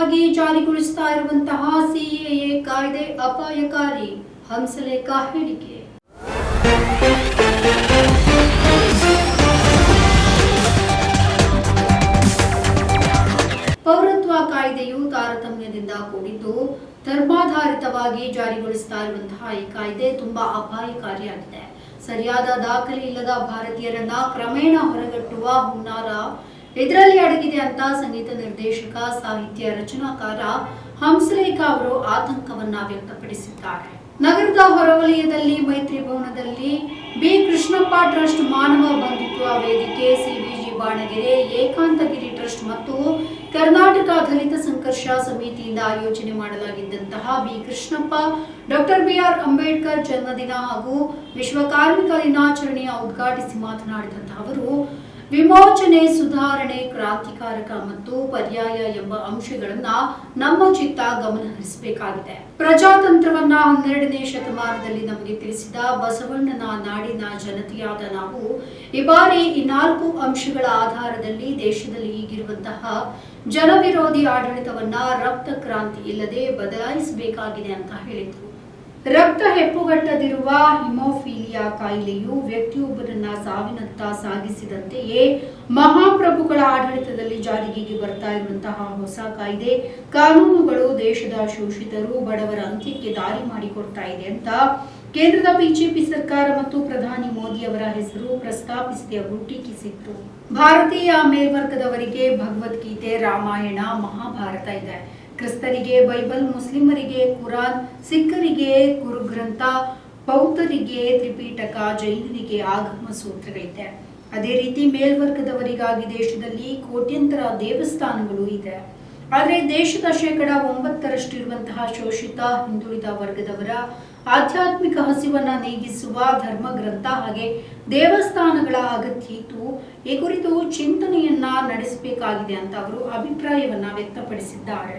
ಆಧಾರಿತವಾಗಿ ಜಾರಿಗೊಳಿಸ್ತಾ ಇರುವಂತಹ ಸಿಎಎ ಕಾಯ್ದೆ ಅಪಾಯಕಾರಿ ಹಂಸಲೇಖ ಹೇಳಿಕೆ ಪೌರತ್ವ ಕಾಯ್ದೆಯು ತಾರತಮ್ಯದಿಂದ ಕೂಡಿದ್ದು, ಧರ್ಮಾಧಾರಿತವಾಗಿ ಜಾರಿಗೊಳಿಸ್ತಾ ಇರುವಂತಹ ಈ ಕಾಯ್ದೆ ತುಂಬಾ ಅಪಾಯಕಾರಿಯಾಗಿದೆ. ಸರಿಯಾದ ದಾಖಲೆ ಇಲ್ಲದ ಭಾರತೀಯರನ್ನ ಕ್ರಮೇಣ ಹೊರಗಟ್ಟುವ ಹುನ್ನಾರ ಇದರಲ್ಲಿ ಅಡಗಿದೆ ಅಂತ ಸಂಗೀತ ನಿರ್ದೇಶಕ, ಸಾಹಿತ್ಯ ರಚನಾಕಾರ ಹಂಸಲೇಖ ಅವರು ಆತಂಕವನ್ನ ವ್ಯಕ್ತಪಡಿಸಿದ್ದಾರೆ. ನಗರದ ಹೊರವಲಯದಲ್ಲಿ ಮೈತ್ರಿ ಭವನದಲ್ಲಿ ಬಿ. ಕೃಷ್ಣಪ್ಪ ಟ್ರಸ್ಟ್ ಮಾನವ ಬಂಧುತ್ವ ವೇದಿಕೆ, ಸಿವಿಜಿ ಬಾಣಗೆರೆ, ಏಕಾಂತಗಿರಿ ಟ್ರಸ್ಟ್ ಮತ್ತು ಕರ್ನಾಟಕ ದಲಿತ ಸಂಘರ್ಷ ಸಮಿತಿಯಿಂದ ಆಯೋಜನೆ ಮಾಡಲಾಗಿದ್ದಂತಹ B. Krishnappa, doctor BR Ambedkar ಜನ್ಮದಿನ ಹಾಗೂ ವಿಶ್ವ ಕಾರ್ಮಿಕ ದಿನಾಚರಣೆಯ ಉದ್ಘಾಟಿಸಿ ಮಾತನಾಡಿದಂತಹ ಅವರು ವಿಮೋಚನೆ, ಸುಧಾರಣೆ, ಕ್ರಾಂತಿಕಾರಕ ಮತ್ತು ಪರ್ಯಾಯ ಎಂಬ ಅಂಶಗಳನ್ನ ನಮ್ಮ ಚಿತ್ತ ಗಮನಹರಿಸಬೇಕಾಗಿದೆ. ಪ್ರಜಾತಂತ್ರವನ್ನ ಹನ್ನೆರಡನೇ ಶತಮಾನದಲ್ಲಿ ನಮಗೆ ತಿಳಿಸಿದ ಬಸವಣ್ಣನ ನಾಡಿನ ಜನತೆಯಾದ ನಾವು, ಈ ಬಾರಿ ಈ ನಾಲ್ಕು ಅಂಶಗಳ ಆಧಾರದಲ್ಲಿ ದೇಶದಲ್ಲಿ ಈಗಿರುವಂತಹ ಜನವಿರೋಧಿ ಆಡಳಿತವನ್ನ ರಕ್ತ ಕ್ರಾಂತಿ ಇಲ್ಲದೆ ಬದಲಾಯಿಸಬೇಕಾಗಿದೆ ಅಂತ ಹೇಳಿದ್ರು. ರಕ್ತ ಹೆಪ್ಪುಗಟ್ಟದಿರುವ ಹಿಮೋಫೀಲಿಯಾ ಕಾಯಿಲೆಯು ವ್ಯಕ್ತಿಯೊಬ್ಬರನ್ನ ಸಾವಿನತ್ತ ಸಾಗಿಸಿದಂತೆಯೇ ಮಹಾಪ್ರಭುಗಳ ಆಡಳಿತದಲ್ಲಿ ಜಾರಿಗೆ ಬರ್ತಾ ಇರುವಂತಹ ಹೊಸ ಕಾಯ್ದೆ. ಕಾನೂನುಗಳು ದೇಶದ ಶೋಷಿತರು ಬಡವರ ಅಂತ್ಯಕ್ಕೆ ದಾರಿ ಮಾಡಿಕೊಡ್ತಾ ಇದೆ ಅಂತ ಕೇಂದ್ರದ ಬಿಜೆಪಿ ಸರ್ಕಾರ ಮತ್ತು ಪ್ರಧಾನಿ ಮೋದಿ ಅವರ ಹೆಸರು ಪ್ರಸ್ತಾಪಿಸಿ ಅವರು ಟೀಕಿಸಿತ್ತು. ಭಾರತೀಯ ಮೇಲ್ವರ್ಗದವರಿಗೆ ಭಗವದ್ಗೀತೆ ರಾಮಾಯಣ ಮಹಾಭಾರತ ಇದೆ. ಕ್ರಿಸ್ತರಿಗೆ, ಬೈಬಲ್ ಮುಸ್ಲಿಮರಿಗೆ, ಕುರಾನ್ ಸಿಖ್ಖರಿಗೆ, ಗುರುಗ್ರಂಥ ಬೌದ್ಧರಿಗೆ ತ್ರಿಪೀಠಕ ಜೈನರಿಗೆ ಆಗಮ ಸೂತ್ರಗಳಿದೆ. ಅದೇ ರೀತಿ ಮೇಲ್ವರ್ಗದವರಿಗಾಗಿ ದೇಶದಲ್ಲಿ ಕೋಟ್ಯಂತರ ದೇವಸ್ಥಾನಗಳು ಇದೆ. ಆದರೆ ದೇಶದ ಶೇಕಡ ಒಂಬತ್ತರಷ್ಟು ಇರುವಂತಹ ಶೋಷಿತ ಹಿಂದುಳಿದ ವರ್ಗದವರ ಆಧ್ಯಾತ್ಮಿಕ ಹಸಿವನ್ನ ನೀಗಿಸುವ ಧರ್ಮ ಗ್ರಂಥ ಹಾಗೆ ದೇವಸ್ಥಾನಗಳ ಅಗತ್ಯ ಇತ್ತು ಈ ಕುರಿತು ಚಿಂತನೆಯನ್ನ ನಡೆಸಬೇಕಾಗಿದೆ ಅಂತ ಅವರು ಅಭಿಪ್ರಾಯವನ್ನ ವ್ಯಕ್ತಪಡಿಸಿದ್ದಾರೆ.